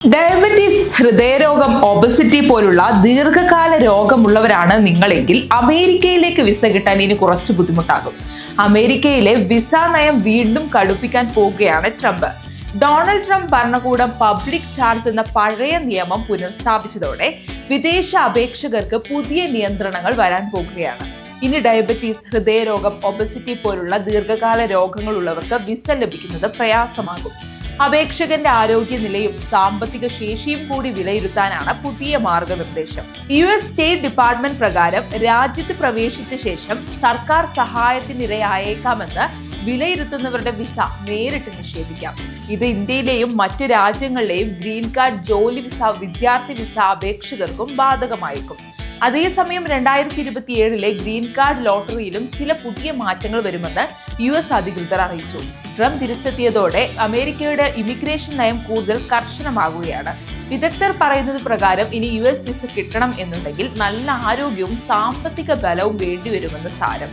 Diabetes ഹൃദയരോഗം obesity പോലുള്ള ദീർഘകാല രോഗമുള്ളവരാണ് നിങ്ങളെങ്കിൽ അമേരിക്കയിലേക്ക് വിസ കിട്ടാൻ ഇനി കുറച്ച് ബുദ്ധിമുട്ടാകും. അമേരിക്കയിലെ വിസ നയം വീണ്ടും കടുപ്പിക്കാൻ പോവുകയാണ് ട്രംപ്. ഡൊണാൾഡ് ട്രംപ് ഭരണകൂടം പബ്ലിക് ചാർജ് എന്ന പഴയ നിയമം പുനഃസ്ഥാപിച്ചതോടെ വിദേശ അപേക്ഷകർക്ക് പുതിയ നിയന്ത്രണങ്ങൾ വരാൻ പോകുകയാണ് ഇനി ഡയബറ്റീസ് ഹൃദയരോഗം ഒബസിറ്റി പോലുള്ള ദീർഘകാല രോഗങ്ങളുള്ളവർക്ക് വിസ ലഭിക്കുന്നത് പ്രയാസമാകും. അപേക്ഷകന്റെ ആരോഗ്യനിലയും സാമ്പത്തിക ശേഷിയും കൂടി വിലയിരുത്താനാണ് പുതിയ മാർഗനിർദ്ദേശം. യു എസ് സ്റ്റേറ്റ് ഡിപ്പാർട്ട്മെന്റ് പ്രകാരം രാജ്യത്ത് പ്രവേശിച്ച ശേഷം സർക്കാർ സഹായത്തിനിരയായേക്കാമെന്ന് വിലയിരുത്തുന്നവരുടെ വിസ നേരിട്ട് നിഷേധിക്കാം. ഇത് ഇന്ത്യയിലെയും മറ്റു രാജ്യങ്ങളിലെയും ഗ്രീൻ കാർഡ് ജോലി വിസ വിദ്യാർത്ഥി വിസ അപേക്ഷകർക്കും ബാധകമായേക്കും. അതേസമയം രണ്ടായിരത്തി ഇരുപത്തി ഏഴിലെ ഗ്രീൻ കാർഡ് ലോട്ടറിയിലും ചില പുതിയ മാറ്റങ്ങൾ വരുമെന്ന് യു എസ് അധികൃതർ അറിയിച്ചു. ട്രംപ് തിരിച്ചെത്തിയതോടെ അമേരിക്കയുടെ ഇമിഗ്രേഷൻ നയം കൂടുതൽ കർശനമാകുകയാണ് വിദഗ്ധർ പറയുന്നത് പ്രകാരം ഇനി യു എസ് വിസ കിട്ടണം എന്നുണ്ടെങ്കിൽ നല്ല ആരോഗ്യവും സാമ്പത്തിക ബലവും വേണ്ടിവരുമെന്ന് സാരം.